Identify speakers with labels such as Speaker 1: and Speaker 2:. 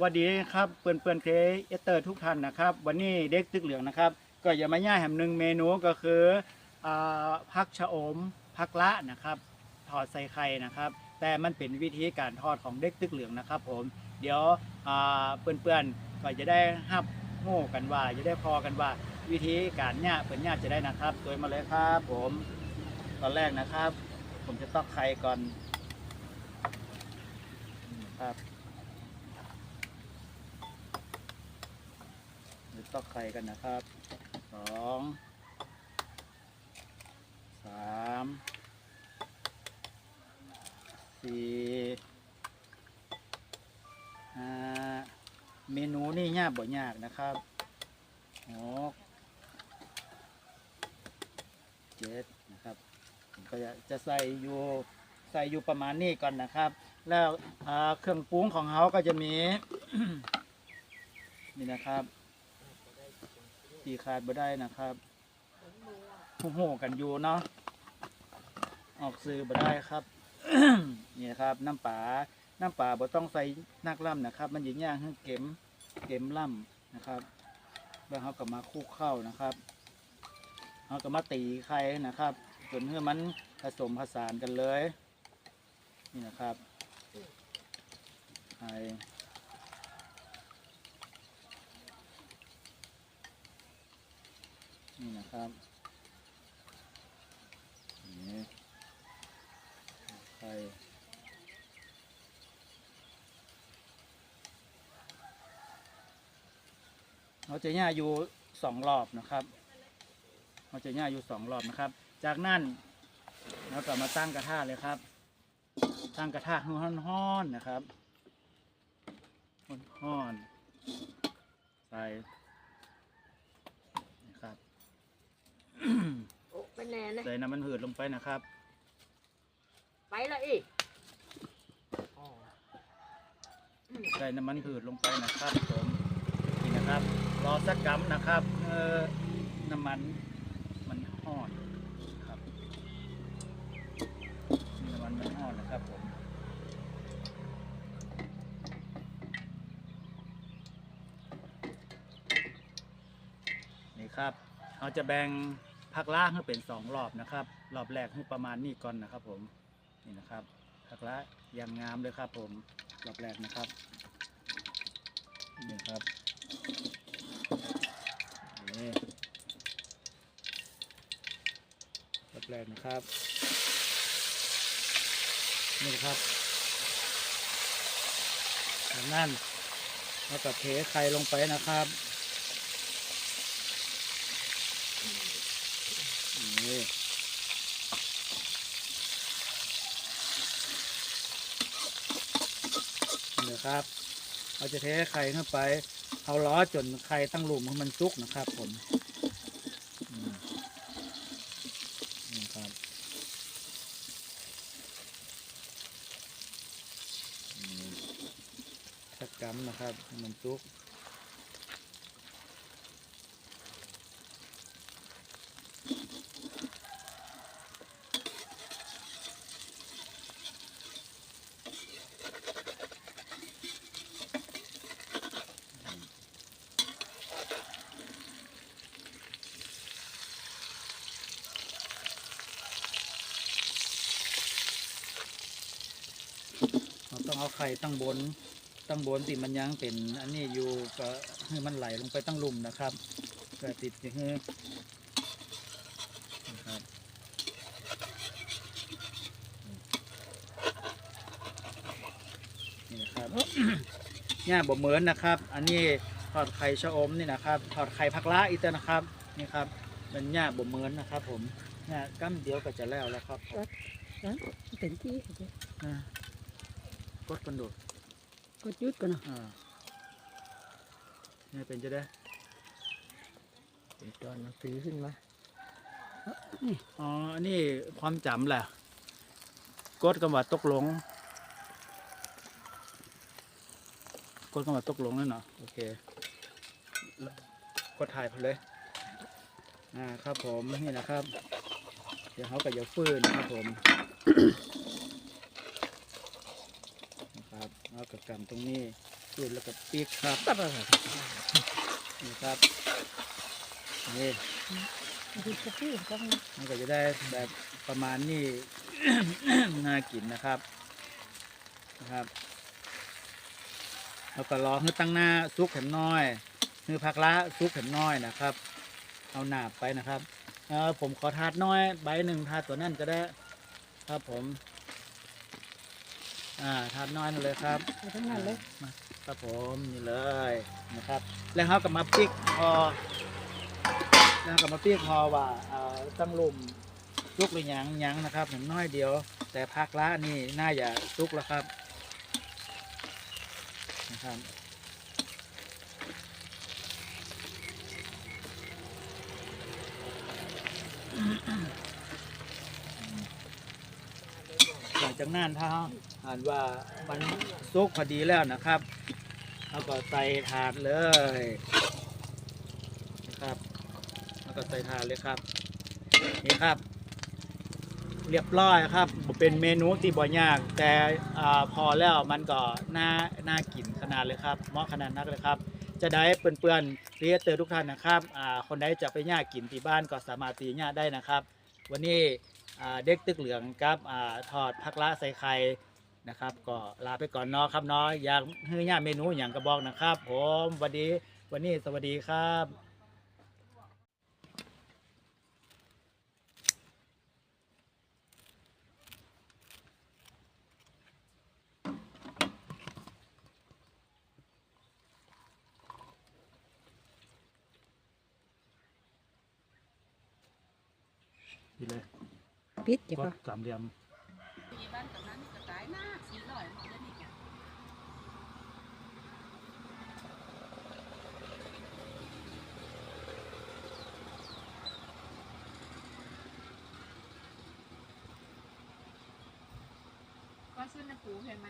Speaker 1: สวัสดีครับเปื่อนเปื่อนเคเอเตอร์ทุกท่านนะครับ วันนี้เด็กตึกเหลืองนะครับ ก็อย่ามาย่าแหมหนึ่งเมนูก็คือพักชะอมพักละนะครับทอดใส่ไข่นะครับ แต่มันเป็นวิธีการทอดของเด็กตึกเหลืองนะครับผมเดี๋ยวอ่าเปื่อนๆก็จะได้หับโง่กันว่าจะได้พอกันว่าวิธีการย่าเปื่อนย่าจะได้นะครับโดยมาเลยครับผมตอนแรกนะครับ ผมจะตอกไข่ก่อนครับ ตอกไข่กันนะครับสองสามสี่ห้าเมนูนี่ยากบ่ยากนะครับหกเจ็ดนะครับก็จะจะใส่อยู่ใส่อยู่ประมาณนี้ก่อนนะครับ แล้วเครื่องปรุงของเขาก็จะมี นี่นะครับ ตีขาดบ่ได้นะครับโหกันอยู่เนาะออกซื้อบ่ได้ครับนี่ครับ น้ำปลาน้ำปลาบ่ต้องใส่นักล่ำนะครับ มันยิงย่างให้เก็มเก็มล่ำนะครับแล้วเขาก็มาคลุกเข้านะครับเขาก็มาตีไข่นะครับจนเพื่อมันผสมผสานกันเลย นี่นะครับไข่ นี่นะครับนี่ไข่เราจะย่าอยู่สองรอบนะครับเราจะย่าอยู่สองรอบนะครับ จากนั้นแล้วก็มาตั้งกระทะเลยครับ ตั้งกระทะห้อนๆนะครับร้อนๆใส่นะครับ
Speaker 2: โอ้ไปแน่เลย
Speaker 1: ใส่น้ำมันหืดลงไปนะครับ
Speaker 2: ไปละอีกอ๋อ
Speaker 1: ใส่น้ำมันหืดลงไปนะครับผมนี่นะครับ รอสักกัมนะครับเออน้ำมันมันห้อนครับนี่น้ำมันมันห้อนนะครับผมนี่ครับเราจะแบ่ง ผักล่างให้เป็นสองรอบนะครับ รอบแรกให้ประมาณนี้ก่อนนะครับ ผมนี่นะครับผักละอย่างงามเลยครับ ผมรอบแรกนะครับนี่ครับนี่รอบแรกนะครับนี่ครับจากนั้นแล้วก็เทไข่ลงไปนะครับ นี่นี่นะครับ เราจะเทไข่เข้าไป เอาล้อจนไข่ตั้งหลุมให้มันซุกนะครับผมนี่ครับชักกำนะครับมันซุก เราต้องเอาไข่ตั้งบนตั้งบนติมันยังเป็น อันนี้อยู่ก็ให้มันไหลลงไปตั้งหลุมนะครับก็ติดอย่างนี้นะครับนี่นะครับเนี่ยบ่เหมือนนะครับ อันนี้ทอดไข่ชะอมนี่นะครับทอดไข่ผักละอีกตัวนะครับนี่ครับมันเนี่ยบ่เหมือนนะครับ ผมเนี่ยกั้มเดียวก็จะแล้วแล้วครับ
Speaker 2: เต็มที่
Speaker 1: อะ กดกันดู
Speaker 2: ก็จุดกันนะ
Speaker 1: อ่าเนี่ยเป็นจะได้
Speaker 2: เป็นตอนหนังสือขึ้นมา
Speaker 1: อ๋ออันนี้ความจำแหละกดกันว่าตกลงกดกันว่าตกลงนั่นเนาะโอเคกดถ่ายไปเลย อ่า ครับผม นี่นะครับ เดี๋ยวเขาก็จะฟื้นครับผม กับเอากระกำตรงนี้จุดแล้วก็ปีกครับ
Speaker 2: ตับอะไร
Speaker 1: นี่ครับนี่
Speaker 2: ดูกระปี้ก็มั
Speaker 1: นก็จะได้แบบประมาณนี้ น่ากินนะครับนะครับแล้วก็รอให้ตั้งหน้าซุกเข็มน้อยคือผักละซุกเข็มน้อยนะครับ เอาหนาบไปนะครับเออผมขอทาดน้อยใบหนึ่งทาดตัวนั่นก็ได้ ครับผม อ่าทาดน้อยนั่นเลยครับ
Speaker 2: เอาทั้งนั้นเลย
Speaker 1: ครับผมนี่เลยนะครับ แล้วเขาก็มาปิกพอแล้วเขาก็มาปิกพอว่าเอ่อตั้งลุมซุกหรือยังยังนะครับหนึ่งน้อยเดียว แต่พักละนี่น่าจะซุกแล้วครับนะครับ หลัง จากนั้นถ้าอ่านว่ามันซุกพอดีแล้วนะครับเราก็ใส่ถาดเลยนะครับแล้วก็ใส่ถาดเลยครับนี่ครับ เรียบร้อยครับเป็นเมนูที่บ่ยาก แต่อาพอแล้วมันก็น่าน่ากินขนาดเลยครับเหมาะขนาดนักเลยครับ จะได้เปื่อนๆเรียเตอร์ทุกท่านนะครับอ่าคนใดจะไปย่ากินที่บ้านก็สามารถตีย่าได้นะครับ วันนี้เด็กตึกเหลืองครับอ่าทอดพักละใส่ไข่นะครับ ก็ลาไปก่อนเนาะครับเนาะอยากให้ย่าเมนูอย่างกระบอกนะครับ ผมวันนี้วันนี้สวัสดีครับ ดีเลย
Speaker 2: ปิดอย่ากพอ
Speaker 1: ดสามเหลี่ยม
Speaker 3: มีบ้านตรงนั้นก็ตายหน้าสีหน่อยหมดแล้วนี่จ้ะก็ซื้อในปูเห็นไหม